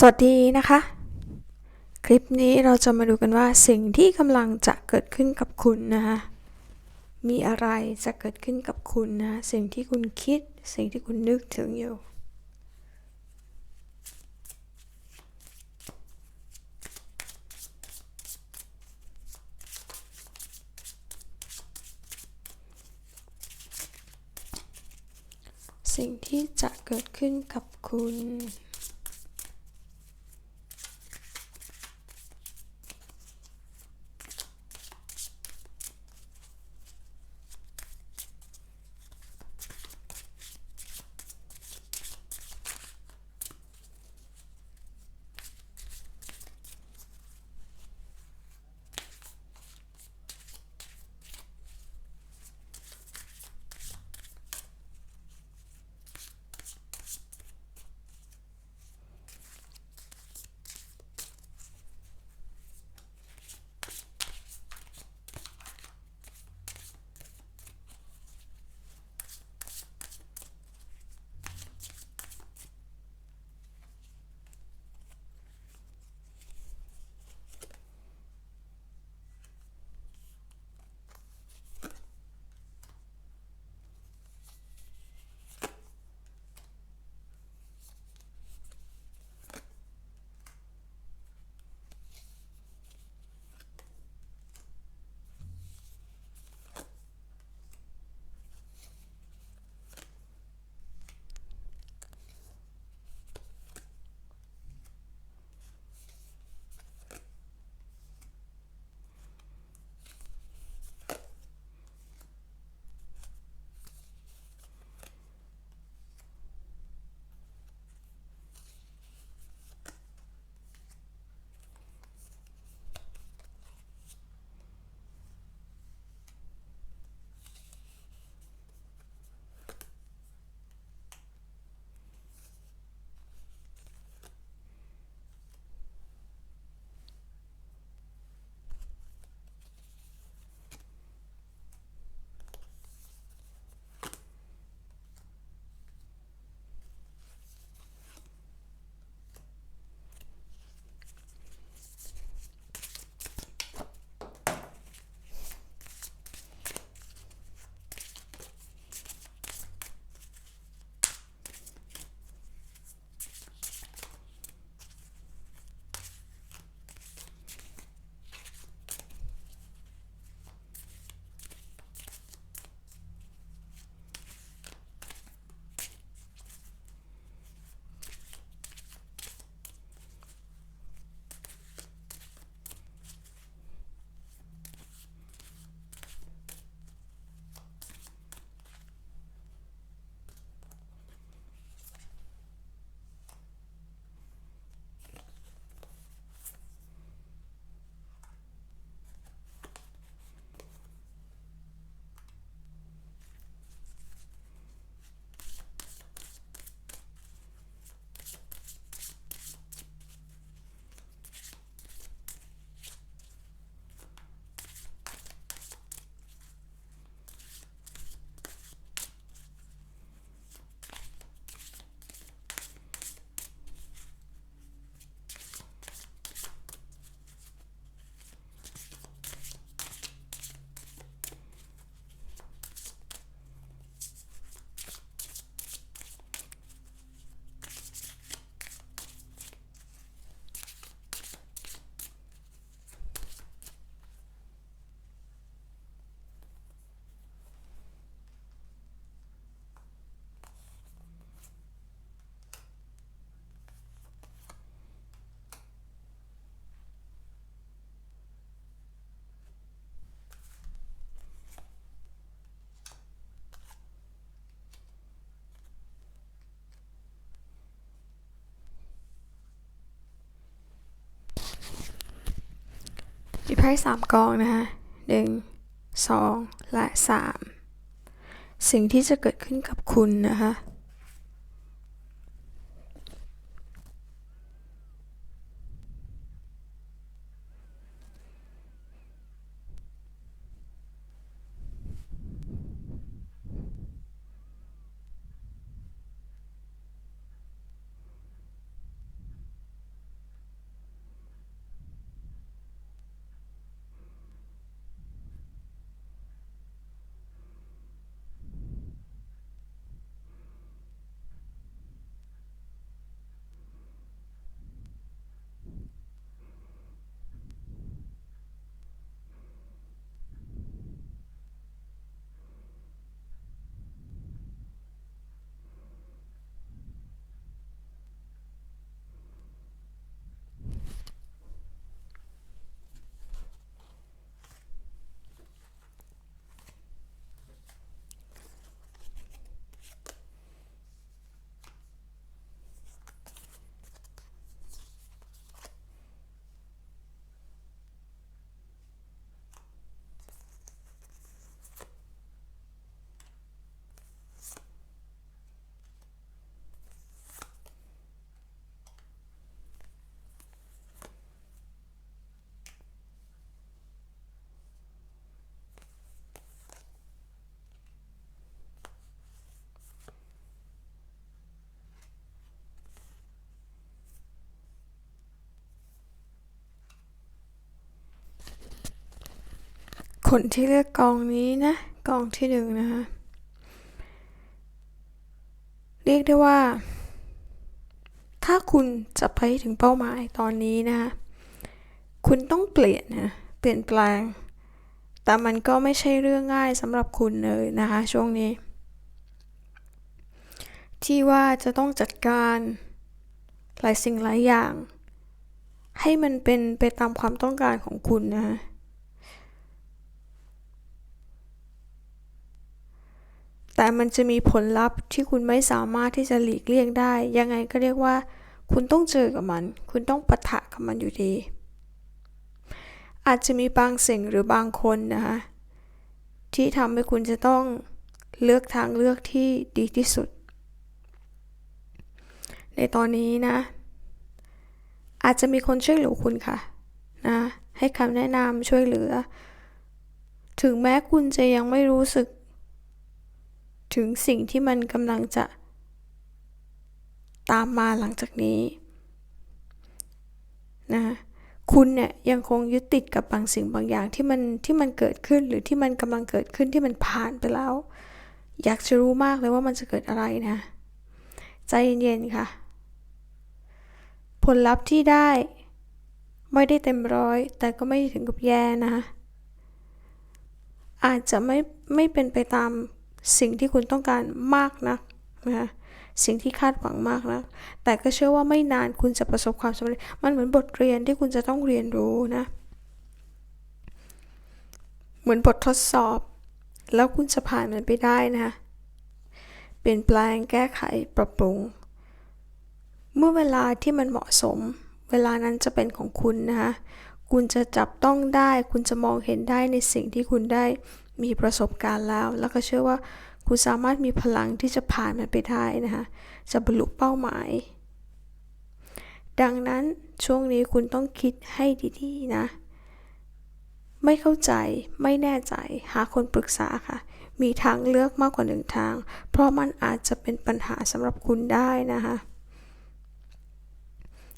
สวัสดีนะคะ คลิปนี้เราจะมาดูกันว่าสิ่งที่กำลังจะเกิดขึ้นกับคุณนะคะ มีอะไรจะเกิดขึ้นกับคุณนะสิ่งที่คุณคิด สิ่งที่คุณนึกถึงอยู่ สิ่งที่จะเกิดขึ้นกับคุณ มีไพ่สามกองนะคะหนึ่งสองและสามสิ่งที่จะเกิดขึ้นกับคุณนะคะ คนที่เลือกกองนี้นะ กองที่หนึ่งนะคะเรียกได้ว่า ถ้าคุณจะไปถึงเป้าหมายตอนนี้นะคะคุณต้องเปลี่ยนนะเปลี่ยนแปลง แต่มันก็ไม่ใช่เรื่องง่ายสำหรับคุณเลยนะคะช่วงนี้ ที่ว่าจะต้องจัดการหลายสิ่งหลายอย่าง ให้มันเป็นไปตามความต้องการของคุณนะคะ แต่มันจะมีผลลัพธ์ที่คุณไม่สามารถที่จะหลีกเลี่ยงได้ ยังไงก็เรียกว่า คุณต้องเจอกับมัน คุณต้องปะทะกับมันอยู่ดี อาจจะมีบางสิ่งหรือบางคนนะคะที่ทำให้คุณจะต้องเลือกทางเลือกที่ดีที่สุด ในตอนนี้นะ อาจจะมีคนช่วยเหลือคุณค่ะนะให้คำแนะนำช่วยเหลือ ถึงแม้คุณจะยังไม่รู้สึก ถึงสิ่งที่มันกำลังจะ ตามมาหลังจากนี้นะคุณเนี่ยยังคงยึดติดกับบางสิ่งบางอย่างที่มันที่มันเกิดขึ้นหรือที่มันกำลังเกิดขึ้นที่มันผ่านไปแล้ว อยากจะรู้มากเลยว่ามันจะเกิดอะไรนะ ใจเย็นๆค่ะ ผลลัพธ์ที่ได้ ไม่ได้เต็มร้อย แต่ก็ไม่ถึงกับแย่นะ อาจจะไม่ไม่เป็นไปตาม สิ่งที่คุณต้องการมากนักนะคะสิ่งที่คาดหวังมากนะแต่ก็เชื่อว่าไม่นานคุณจะประสบความสำเร็จ มันเหมือนบทเรียนที่คุณจะต้องเรียนรู้นะ เหมือนบททดสอบ แล้วคุณจะผ่านมันไปได้นะ เปลี่ยนแปลงแก้ไขปรับปรุง เมื่อเวลาที่มันเหมาะสม เวลานั้นจะเป็นของคุณนะคะ คุณจะจับต้องได้ คุณจะมองเห็นได้ในสิ่งที่คุณได้ มีประสบการณ์แล้ว แล้วก็เชื่อว่าคุณสามารถมีพลังที่จะผ่านมันไปได้นะคะจะบรรลุเป้าหมาย ดังนั้นช่วงนี้คุณต้องคิดให้ดีๆนะ ไม่เข้าใจไม่แน่ใจหาคนปรึกษาค่ะ มีทางเลือกมากกว่าหนึ่งทาง เพราะมันอาจจะเป็นปัญหาสำหรับคุณได้นะคะ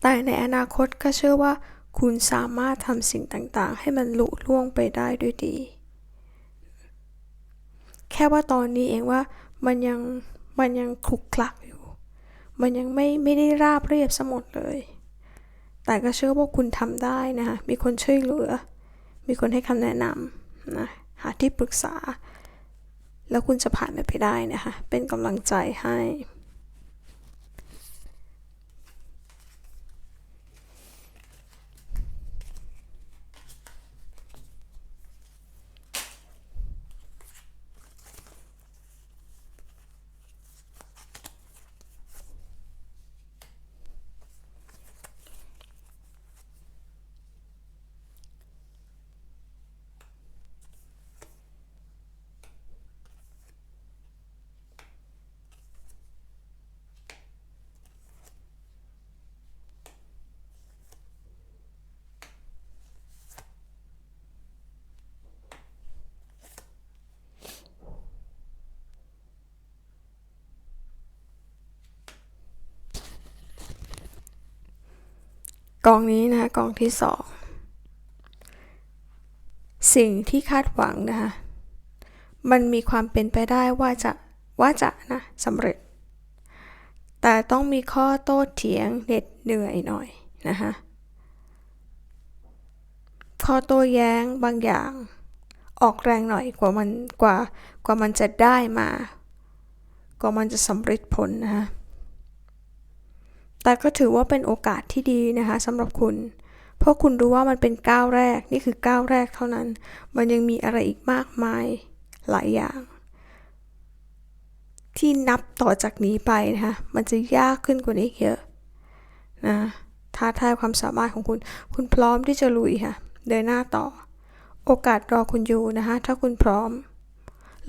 แต่ในอนาคตก็เชื่อว่าคุณสามารถทำสิ่งต่างๆ ให้มันลุล่วงไปได้ด้วยดี แค่ว่าตอนนี้เองว่ามันยังมันยังคลุกคลักอยู่ มันยังไม่ไม่ได้ราบเรียบสมดเลย แต่ก็เชื่อว่าคุณทำได้นะคะมีคนช่วยเหลือ มีคนให้คำแนะนำนะหาที่ปรึกษา แล้วคุณจะผ่านมันไปได้นะคะ เป็นกำลังใจให้ กองนี้นะคะกองที่สองสิ่งที่คาดหวังนะคะมันมีความเป็นไปได้ว่าจะว่าจะนะสำเร็จ แต่ต้องมีข้อโต้เถียงเหน็ดเหนื่อยหน่อยนะคะข้อโต้แย้งบางอย่าง ออกแรงหน่อยกว่ามันกว่ากว่ามันจะได้มา กว่ามันจะสำเร็จผลนะคะ แต่ก็ถือว่าเป็นโอกาสที่ดีนะคะสำหรับคุณ เพราะคุณรู้ว่ามันเป็นก้าวแรกนี่คือก้าวแรกเท่านั้น มันยังมีอะไรอีกมากมายหลายอย่าง ที่นับต่อจากนี้ไปนะคะมันจะยากขึ้นกว่านี้เยอะนะท้าทายความสามารถของคุณ คุณพร้อมที่จะลุยค่ะ เดินหน้าต่อ โอกาสรอคุณอยู่นะคะ ถ้าคุณพร้อม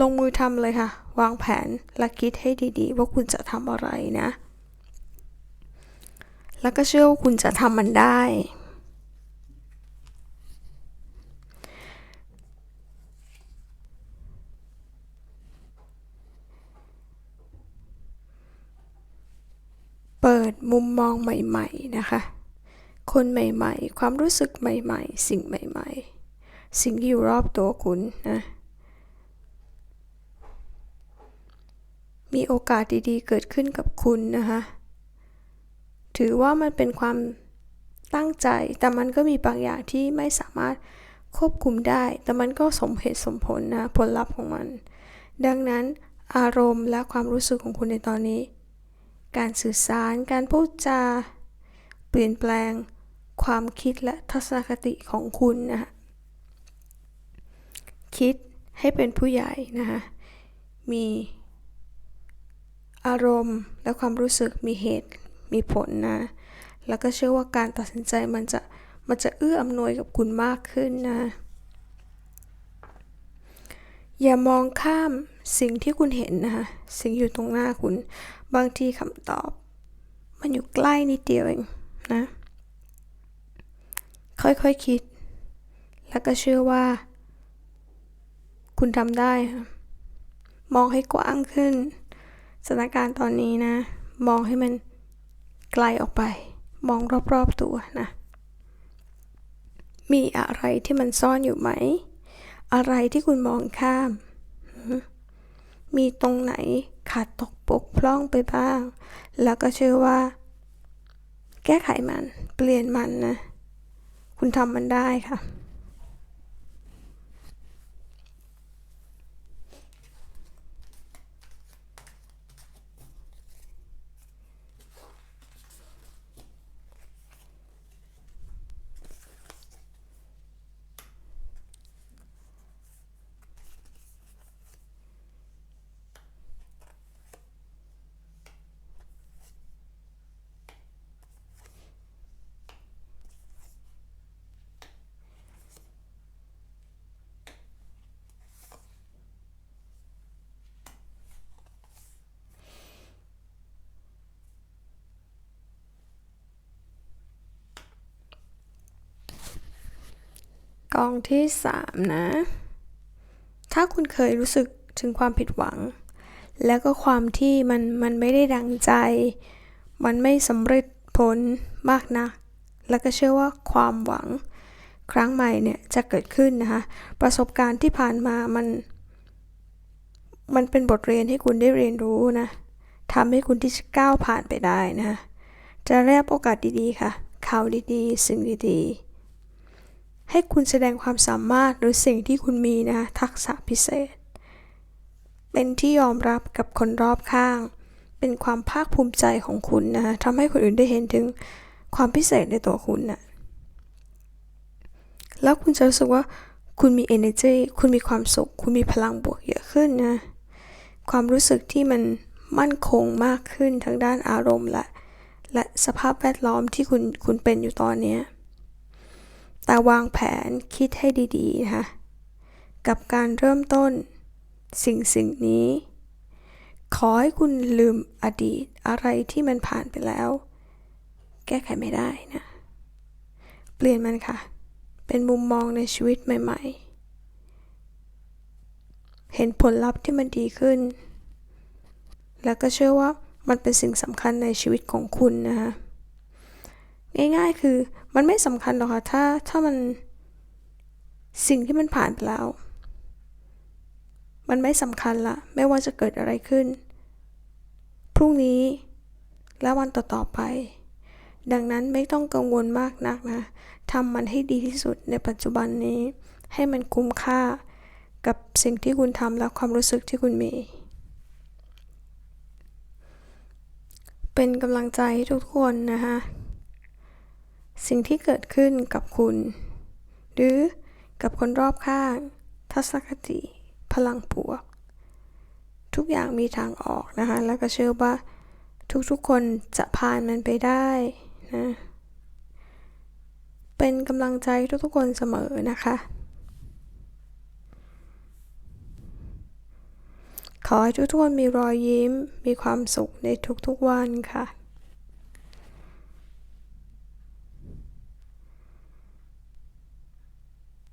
ลงมือทำเลยค่ะ วางแผนและคิดให้ดีๆ ว่าคุณจะทำอะไรนะ แล้วก็เชื่อว่าคุณจะทำมันได้ เปิดมุมมองใหม่ๆนะคะ คนใหม่ๆ ความรู้สึกใหม่ๆ สิ่งใหม่ๆ สิ่งที่อยู่รอบตัวคุณนะมีโอกาสดีๆ เกิดขึ้นกับคุณนะคะ ถือว่ามันเป็นความตั้งใจ แต่มันก็มีบางอย่างที่ไม่สามารถควบคุมได้ แต่มันก็สมเหตุสมผลนะผลลัพธ์ของมัน ดังนั้นอารมณ์และความรู้สึกของคุณในตอนนี้ การสื่อสาร การพูดจา เปลี่ยนแปลง ความคิดและทัศนคติของคุณนะคะคิดให้เป็นผู้ใหญ่นะคะมีอารมณ์และความรู้สึกมีเหตุ มีผลนะ แล้วก็เชื่อว่าการตัดสินใจมันจะมันจะเอื้ออำนวยกับคุณมากขึ้นนะ อย่ามองข้ามสิ่งที่คุณเห็นนะคะสิ่งอยู่ตรงหน้าคุณ บางทีคำตอบ มันอยู่ใกล้นิดเดียวเองนะ ค่อยๆคคิด แล้วก็เชื่อว่า คุณทำได้ค่ะมองให้กว้างขึ้นสถานการณ์ตอนนี้นะ มองให้มัน ไกลออกไป มองรอบๆตัวนะ มีอะไรที่มันซ่อนอยู่ไหม อะไรที่คุณมองข้าม มีตรงไหนขาดตกปกพร่องไปบ้าง แล้วก็เชื่อว่า แก้ไขมัน เปลี่ยนมันนะ คุณทำมันได้ค่ะ กองที่สามนะ ถ้าคุณเคยรู้สึกถึงความผิดหวัง แล้วก็ความที่มันมันไม่ได้ดังใจ มันไม่สำเร็จผลมากนะัก แล้วก็เชื่อว่าความหวังครั้งใหม่เนี่ยจะเกิดขึ้นนะคะ ประสบการณ์ที่ผ่านมามัน มันเป็นบทเรียนให้คุณได้เรียนรู้นะทำให้คุณที่จะก้าวผ่านไปได้นะคะจะได้รับโอกาสดีๆค่ะข่าวดีๆ สิ่งดีๆ ให้คุณแสดงความสามารถหรือสิ่งที่คุณมีนะทักษะพิเศษ เป็นที่ยอมรับกับคนรอบข้าง เป็นความภาคภูมิใจของคุณนะทำให้คนอื่นได้เห็นถึงความพิเศษในตัวคุณนะแล้วคุณจะรู้สึกว่าคุณมี energy คุณมีความสุข คุณมีพลังบวกเยอะขึ้นนะ ความรู้สึกที่มันมั่นคงมากขึ้นทางด้านอารมณ์และ และสภาพแวดล้อมที่คุณคุณเป็นอยู่ตอนนี้ แต่วางแผนคิดให้ดีๆนะคะกับการเริ่มต้น สิ่งสิ่งนี้ ขอให้คุณลืมอดีตอะไรที่มันผ่านไปแล้ว แก้ไขไม่ได้นะ เปลี่ยนมันค่ะ เป็นมุมมองในชีวิตใหม่ ๆ เห็นผลลัพธ์ที่มันดีขึ้น แล้วก็เชื่อว่ามันเป็นสิ่งสำคัญในชีวิตของคุณนะคะง่ายๆคือ มันไม่สำคัญหรอกค่ะ ถ้า ถ้ามันสิ่งที่มันผ่านไปแล้ว มันไม่สำคัญละ ไม่ว่าจะเกิดอะไรขึ้น พรุ่งนี้ และวันต่อๆไป ดังนั้นไม่ต้องกังวลมากนักนะทำมันให้ดีที่สุดในปัจจุบันนี้ ให้มันคุ้มค่ากับสิ่งที่คุณทำและความรู้สึกที่คุณมี เป็นกำลังใจให้ทุกคนนะคะ สิ่งที่เกิดขึ้นกับคุณ หรือกับคนรอบข้าง ทัศนคติ พลังบวก ทุกอย่างมีทางออกนะคะ แล้วก็เชื่อว่า ทุกๆคนจะผ่านมันไปได้นะเป็นกำลังใจทุกๆคนเสมอนะคะ ขอให้ทุกๆคนมีรอยยิ้ม มีความสุขในทุกๆวันค่ะ